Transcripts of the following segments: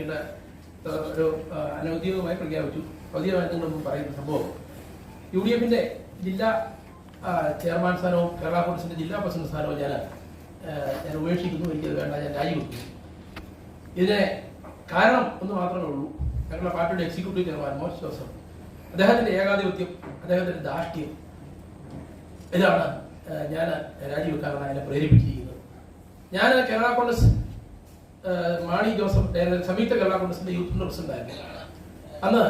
ഒരു അനൗദ്യോഗികമായി പ്രഖ്യാപിച്ചു. ഔദ്യോഗികമായിട്ട് നമ്മൾ പറയുന്ന സംഭവം. യു ഡി എഫിന്റെ ജില്ലാ ചെയർമാൻ സ്ഥാനവും കേരള കോൺഗ്രസിന്റെ ജില്ലാ പ്രസിഡന്റ് സ്ഥാനവും ഞാൻ ഞാൻ ഉപേക്ഷിക്കുന്നു. എനിക്കത് വേണ്ട ഞാൻ രാജിവെക്കുന്നു. ഇതിന് കാരണം ഒന്ന് മാത്രമേ ഉള്ളൂ. ഞങ്ങളുടെ പാർട്ടിയുടെ എക്സിക്യൂട്ടീവ് ചെയർമാൻ മോഹൻ ജോസഫ്. അദ്ദേഹത്തിന്റെ ഏകാധിപത്യം അദ്ദേഹത്തിന്റെ ദാഷ്ട്യം ഇതാണ് ഞാൻ രാജിവെക്കാനാണ് എന്നെ പ്രേരിപ്പിച്ചിരിക്കുന്നത്. ഞാൻ കേരള കോൺഗ്രസ് മാണി ജോസഫ് സംയുക്ത കേരള കോൺഗ്രസിന്റെ യൂത്ത് പ്രസിഡന്റ് ആയിരുന്നു അന്ന്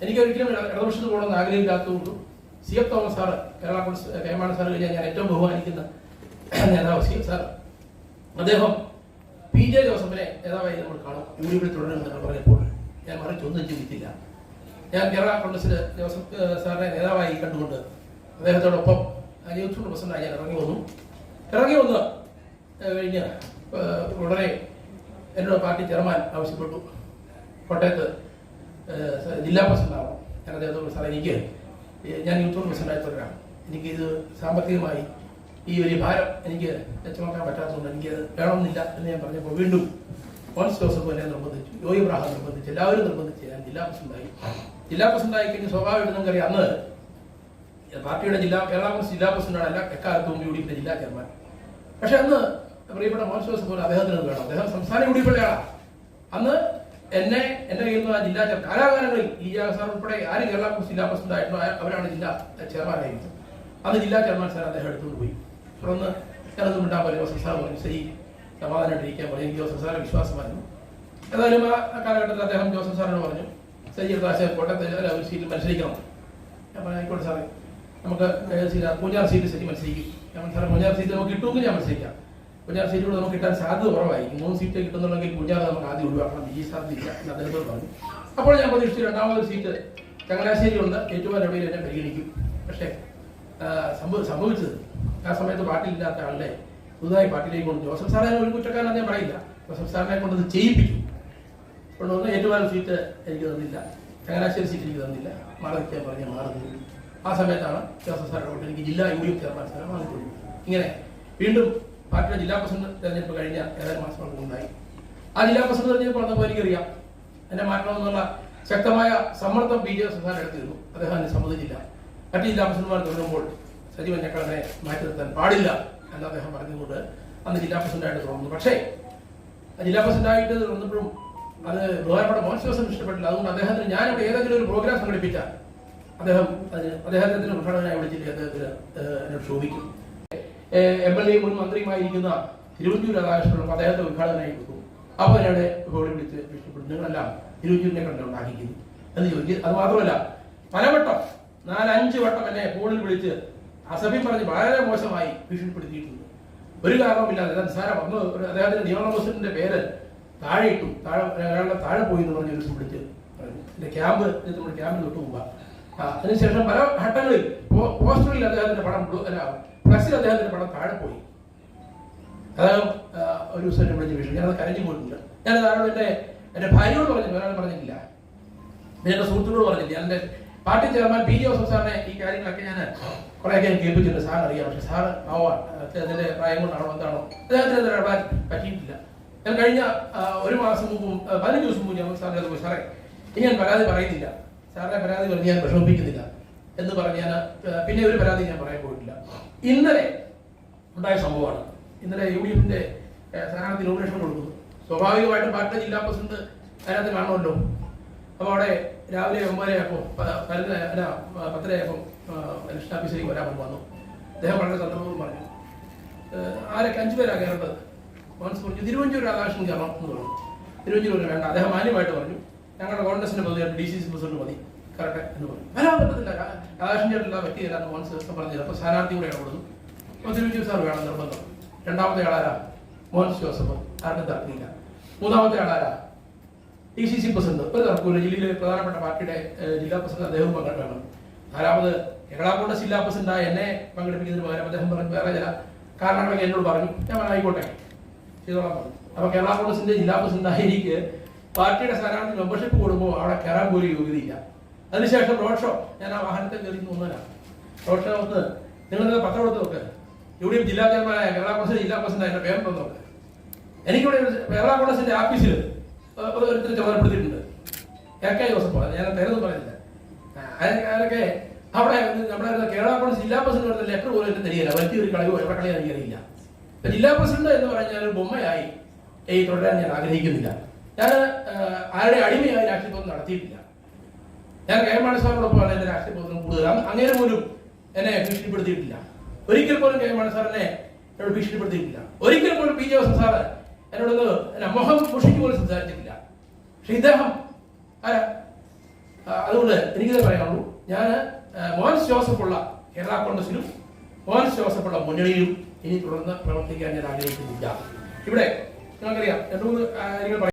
എനിക്ക് ഒരിക്കലും ഇട- ഇടതുപക്ഷത്ത് പോകണമെന്ന് ആഗ്രഹമില്ലാത്തതുകൊണ്ടും C F Thomas sir Kerala Congress K Mani sir കഴിഞ്ഞാൽ ഞാൻ ഏറ്റവും ബഹുമാനിക്കുന്ന നേതാവ് സി എഫ് സാർ അദ്ദേഹം പി ജെ ജോസഫിനെ നേതാവായി നമ്മൾ കാണും. യു ഡി എഫിൽ തുടരുമെന്ന് പറഞ്ഞപ്പോൾ ഞാൻ മറിച്ചൊന്നും ചിന്തിച്ചില്ല. ഞാൻ കേരള കോൺഗ്രസിൽ ജോസഫ് സാറിനെ നേതാവായി കണ്ടുകൊണ്ട് അദ്ദേഹത്തോടൊപ്പം യൂത്ത് പ്രസിഡന്റായി ഞാൻ ഇറങ്ങി വന്നു. ഇറങ്ങി വന്ന് കഴിഞ്ഞ് ഉടനെ എന്നോട് പാർട്ടി ചെയർമാൻ ആവശ്യപ്പെട്ടു. കോട്ടയത്ത് ജില്ലാ പ്രസിഡന്റ് ആവണം. ഞാൻ അദ്ദേഹത്തോട് സാറേ എനിക്ക് ഞാൻ യൂത്ത് പ്രസിഡന്റായി തുടരാം എനിക്കിത് സാമ്പത്തികമായി ഈ ഒരു ഭാരം എനിക്ക് ചുമക്കാൻ പറ്റാത്തതുകൊണ്ട് എനിക്ക് വേണമെന്നില്ല എന്ന് ഞാൻ പറഞ്ഞപ്പോൾ വീണ്ടും മോൻസ് ജോസഫ് എന്നെ നിർബന്ധിച്ചു. ജോയി ഇബ്രാഹിം നിർബന്ധിച്ചു. എല്ലാവരും നിർബന്ധിച്ച്. ഞാൻ ജില്ലാ പ്രസിഡന്റായി. ജില്ലാ പ്രസിഡന്റായി കഴിഞ്ഞ് സ്വാഭാവികമായിട്ട് നിങ്ങൾക്കറിയാം അന്ന് പാർട്ടിയുടെ ജില്ലാ കേരള കോൺഗ്രസ് ജില്ലാ പ്രസിഡന്റാണ് എല്ലാ എക്കാലത്തും യു ഡി ജില്ലാ ചെയർമാൻ. പക്ഷെ അന്ന് പ്രിയപ്പെട്ട മോശം പോലെ അദ്ദേഹത്തിന് വേണം. അദ്ദേഹം സംസ്ഥാന യു അന്ന് എന്നെ എന്റെ കയ്യിൽ നിന്ന് ആ ജില്ലാ കാലാകാലങ്ങളിൽ ഈ സാർ ഉൾപ്പെടെ ആര് കേരള കോൺഗ്രസ് ജില്ലാ പ്രസിഡന്റ് ആയിട്ടുണ്ടോ അവരാണ് ജില്ലാ ചെയർമാനായിരുന്നത് അന്ന് ജില്ലാ ചെയർമാൻ സാർ അദ്ദേഹം എടുത്തുകൊണ്ട് പോയി. തുടർന്ന് ഞാനൊന്നും പോലെ ജോസഫ് സാർ പറഞ്ഞു ശരി സമാധാനമായിട്ടിരിക്കാൻ പറയും. എനിക്ക് ജോസഫ് സാറിന് വിശ്വാസമായിരുന്നു. ഏതായാലും ആ കാലഘട്ടത്തിൽ അദ്ദേഹം ജോസഫ് സാറിനോട് പറഞ്ഞു ശരി പ്രാവശ്യം കോട്ടയത്ത് ഒരു സീറ്റിൽ മത്സരിക്കണം. ഞാൻ പറഞ്ഞു ആയിക്കോട്ടെ സാറേ നമുക്ക് സീറ്റ് പൂഞ്ഞാർ സീറ്റ് ശരി മത്സരിക്കും. ഞാൻ സാറേ പൂഞ്ഞാർ സീറ്റ് നമുക്ക് കിട്ടുമെങ്കിൽ ഞാൻ മത്സരിക്കാം. പൂഞ്ഞാർ സീറ്റ് നമുക്ക് കിട്ടാൻ സാധ്യത കുറവായിരിക്കും. മൂന്ന് സീറ്റ് കിട്ടുന്നുണ്ടെങ്കിൽ കുഞ്ഞാതെ നമുക്ക് ആദ്യം ഒഴിവാക്കണം. സാധ്യതയില്ല എന്ന് അദ്ദേഹത്തോട് പറഞ്ഞു. അപ്പോൾ ഞാൻ പ്രതീക്ഷിച്ചു രണ്ടാമതൊരു സീറ്റ് ചങ്ങനാശ്ശേരി ഉണ്ട് ഏറ്റവും എവിടെയും എന്നെ പരിഗണിക്കും. പക്ഷേ സംഭവിച്ചത് ആ സമയത്ത് പാർട്ടിയില്ലാത്ത ആളുടെ പുതുതായി പാർട്ടിയിലേക്ക് കൊണ്ട് ജോസഫ് സാറേ ഒരു കുറ്റക്കാരൻ ഞാൻ പറയില്ല. ജോസഫ് സാറിനെ കൊണ്ടത് ചെയ്യിപ്പിക്കും. കൊണ്ടുവന്ന് നല്ല സീറ്റ് എനിക്ക് തന്നില്ല. ചങ്ങനാശ്ശേരി സീറ്റ് എനിക്ക് തന്നില്ല. മാറി നിൽക്കാൻ പറഞ്ഞ ആ സമയത്താണ് ജോസഫ് സാറിനെ കൊണ്ട് എനിക്ക് ജില്ലാ യു ഡി എഫ് ചെയർമാൻ സ്ഥാനം ഇങ്ങനെ വീണ്ടും പാർട്ടിയുടെ ജില്ലാ പ്രസിഡന്റ് തെരഞ്ഞെടുപ്പ് കഴിഞ്ഞ ഏതാനും മാസങ്ങൾക്ക് ഉണ്ടായി ആ ജില്ലാ പ്രസിഡന്റ് തെരഞ്ഞെടുപ്പ് നടന്നപ്പോൾ എനിക്കറിയാം. എന്നെ മാറ്റണമെന്നുള്ള ശക്തമായ സമ്മർദ്ദം ബി ജെ. സാർ എടുത്തിരുന്നു. അദ്ദേഹം അതിന് സമ്മതിച്ചില്ല. മറ്റ് ജില്ലാ പ്രസിഡന്റുമാർ തുടരുമ്പോൾ സജീവ ഞക്കളനെ മാറ്റി നിർത്താൻ പാടില്ല എന്ന് അദ്ദേഹം പറഞ്ഞുകൊണ്ട് അന്ന് ജില്ലാ പ്രസിഡന്റായിട്ട് തുടർന്നു പക്ഷേ ജില്ലാ പ്രസിഡന്റായിട്ട് വന്നപ്പോഴും അത് ബഹുമാനപ്പെട്ട മോഹൻ ജോസഫ് ഇഷ്ടപ്പെട്ടില്ല. അതുകൊണ്ട് അദ്ദേഹത്തിന് ഞാനിവിടെ ഏതെങ്കിലും ഒരു പ്രോഗ്രാം സംഘടിപ്പിച്ചാൽ അദ്ദേഹം അതിന് അദ്ദേഹത്തിന് ഉദ്ഘാടകനായി വിളിച്ചിട്ട് അദ്ദേഹത്തിന് എന്നോട് ശോഭിക്കും എം എൽ എ മുൻ മന്ത്രിയുമായിരിക്കുന്ന തിരുവഞ്ചൂർ രാധാകൃഷ്ണനും അദ്ദേഹത്തെ ഉദ്ഘാടകനായി കൊടുക്കും അപ്പോൾ എന്നോട് ഹോളി വിളിച്ച് ഇഷ്ടപ്പെടും നിങ്ങളെല്ലാം തിരുവഞ്ചൂരിനെ കണ്ട് ഉണ്ടാക്കിക്കുന്നു എന്ന് ചോദിച്ചു അത് മാത്രമല്ല പലവട്ടം നാലഞ്ച് വട്ടം എന്നെ ഫോണിൽ വിളിച്ച് അസഭ്യം പറഞ്ഞ് വളരെ മോശമായി ഭീഷണിപ്പെടുത്തിയിട്ടുണ്ട്. ഒരു കാരണവുമില്ലാതെ നിസ്സാരം ഒരു അദ്ദേഹത്തിന്റെ നിയമന പ്രസിഡന്റിന്റെ പേര് താഴെ ഇട്ടു. താഴെ അയാളുടെ താഴെ പോയി എന്ന് പറഞ്ഞ് ദിവസം വിളിച്ച് എന്റെ ക്യാമ്പ് നമ്മുടെ ക്യാമ്പിൽ തൊട്ട് മുമ്പാ. അതിനുശേഷം പല ഘട്ടങ്ങളിൽ പോസ്റ്ററിൽ അദ്ദേഹത്തിന്റെ പടം അല്ല ഫ്ലക്സിൽ അദ്ദേഹത്തിന്റെ പണം താഴെ പോയി. അതാണ് ഒരു ദിവസം എന്നെ വിഷയം ഞാനത് കരഞ്ഞു പോയിട്ടുണ്ട് ഞാൻ അതാണ് എന്റെ എന്റെ ഭാര്യയോട് പറഞ്ഞു ഒരാൾ പറഞ്ഞിട്ടില്ല. പിന്നെ എന്റെ സുഹൃത്തുക്കളോട് പറഞ്ഞില്ല എന്റെ പാർട്ടി ചെയർമാൻ പി ജോസഫ് സാറിനെ ഈ കാര്യങ്ങളൊക്കെ ഞാൻ കുറേയൊക്കെ ഞാൻ കേൾപ്പിച്ചിട്ടുണ്ട്. സാർ അറിയാം. പക്ഷെ സാർ ആവാൻ അദ്ദേഹത്തിന്റെ പ്രായം കൊണ്ടാണോ എന്താണോ അദ്ദേഹത്തിന് അത് ഇടപെടാൻ പറ്റിയിട്ടില്ല. ഞാൻ കഴിഞ്ഞ ഒരു മാസം മുമ്പും പതിനഞ്ച് ദിവസം മുമ്പ് ഞാൻ പോയി. സാറേ ഇനി ഞാൻ പരാതി പറയുന്നില്ല. സാറിനെ പരാതി പറഞ്ഞ് ഞാൻ വിഷമിപ്പിക്കുന്നില്ല എന്ന് പറഞ്ഞ് ഞാൻ പിന്നെ ഒരു പരാതി ഞാൻ പറയാൻ പോയിട്ടില്ല. ഇന്നലെ ഉണ്ടായ സംഭവമാണ്. ഇന്നലെ യു ഡി എഫിന്റെ സ്ഥാനാർത്ഥി നോമിനേഷൻ കൊടുക്കുന്നു സ്വാഭാവികമായിട്ടും പാർട്ടി ജില്ലാ പ്രസിഡന്റ് അതിനകത്ത് കാണുമല്ലോ. അപ്പോൾ അവിടെ രാവിലെ ഒമ്പതരയായപ്പോൾ അല്ല പത്തരയായപ്പോൾ ഇലക്ഷൻ ഓഫീസിലേക്ക് വരാൻ വന്നു. അദ്ദേഹം വളരെ സന്ദർഭവും പറഞ്ഞു. ആരൊക്കെ അഞ്ചു പേരാണ് കയറേണ്ടത് മനസ്സ് പറഞ്ഞു തിരുവഞ്ചൂർ രാധാകൃഷ്ണൻ കയറണം എന്ന് പറഞ്ഞു. തിരുവഞ്ചൂർ വേണ്ട. അദ്ദേഹം മാന്യമായിട്ട് പറഞ്ഞു. ഞങ്ങളുടെ കോൺഗ്രസിന്റെ പ്രതിയായിട്ട് ഡി സി സി പ്രസിഡന്റ് മതി. കറക്റ്റ് എന്ന് പറഞ്ഞു. വരാൻ പറ്റത്തില്ല. രാധാകൃഷ്ണൻ ചേട്ടൻ വ്യക്തിയല്ല എന്ന് മോൻസ് ദിവസം പറഞ്ഞത് അപ്പോൾ സ്ഥാനാർത്ഥി കൂടെ ഇടപെടുന്നു. തിരുവഞ്ചൂർ സാർ വേണം നിർബന്ധം. രണ്ടാമത്തെ ആളാരാ മോഹൻ ജോസഫ്. ആരുടെ തർക്കമില്ല മൂന്നാമത്തെ ആളാരാ ഡി സി സി പ്രസിഡന്റ്. ഒരു തർക്കമില്ല ജില്ലയിലെ പ്രധാനപ്പെട്ട പാർട്ടിയുടെ ജില്ലാ പ്രസിഡന്റ് അദ്ദേഹം പങ്കെടുക്കണം. നാലാമത് എറണാകുളം ജില്ലാ പ്രസിഡന്റായ എന്നെ പങ്കെടുപ്പിക്കുന്നതിന് പകരം അദ്ദേഹം പറഞ്ഞു വേറെ ചില കാരണങ്ങളൊക്കെ എന്നോട് പറഞ്ഞു. ഞാൻ ആയിക്കോട്ടെ. ചെയ്തോളാം പറഞ്ഞു. അപ്പൊ കേരള കോൺഗ്രസിന്റെ ജില്ലാ പ്രസിഡന്റായ എനിക്ക് പാർട്ടിയുടെ സ്ഥാനാർത്ഥി മെമ്പർഷിപ്പ് കൊടുക്കുമ്പോൾ അവിടെ കയറാൻ പോലും യോഗ്യതയില്ല. അതിനുശേഷം റോഡ് ഷോ ഞാൻ ആ വാഹനത്തിൽ കയറി ഒന്നല്ല റോഡ് ഷോ ഒന്ന് നിങ്ങൾ പത്രം എടുത്ത് നോക്ക്? യു ഡി എഫ് ജില്ലാ ചെയർമാനായ കേരള കോൺഗ്രസ് ജില്ലാ പ്രസിഡന്റ് എന്റെ പേര് നോക്ക്. എനിക്കിവിടെ കേരള കോൺഗ്രസിന്റെ ആഫീസിൽ ഓരോരുത്തർ ചുമതലപ്പെടുത്തിയിട്ടുണ്ട്. എ കെ ജോസഫ് ഞാൻ പേരൊന്നും പറയുന്നില്ല അതൊക്കെ അവിടെ നമ്മുടെ കേരള കോൺഗ്രസ് ജില്ലാ പ്രസിഡന്റ് ലെറ്റർ പോലും എനിക്ക് തരികയില്ല. വലിയ ഒരു കളയോ എവിടെ കളി എനിക്കറിയില്ല. ജില്ലാ പ്രസിഡന്റ് എന്ന് പറഞ്ഞാൽ ഒരു ബൊമ്മയായി ഈ തുടരാൻ ഞാൻ ആഗ്രഹിക്കുന്നില്ല. ഞാൻ ആരുടെ അടിമയായി രാഷ്ട്രീയബോധം നടത്തിയിട്ടില്ല. ഞാൻ കെ എം മാണസാറിനോടൊപ്പമാണ് എന്റെ രാഷ്ട്രീയ പ്രവർത്തനം കൂടുതൽ അങ്ങനെ പോലും എന്നെ ഭീഷണിപ്പെടുത്തിയിട്ടില്ല. ഒരിക്കൽ പോലും കെ എം മാണസാറിനെ എന്നോട് ഭീഷണിപ്പെടുത്തിയിട്ടില്ല. ഒരിക്കൽ പോലും പി ജെ വസന്ത് സാറ് എന്നോടൊന്ന് എന്നെ മുഖം മുഷിക്ക് പോലും സംസാരിച്ചിട്ടില്ല. പക്ഷെ ഇദ്ദേഹം അതുകൊണ്ട് എനിക്കിത് പറയാനുള്ളൂ. ഞാൻ മോഹൻസ് ജോസഫുള്ള കേരള കോൺഗ്രസിലും മോഹൻസ് ജോസഫുള്ള മുന്നണിയിലും ഇനി തുടർന്ന് പ്രവർത്തിക്കാൻ ഞാൻ ആഗ്രഹിക്കുന്നില്ല. ഇവിടെ നിങ്ങൾക്കറിയാം രണ്ടു മൂന്ന് കാര്യങ്ങൾ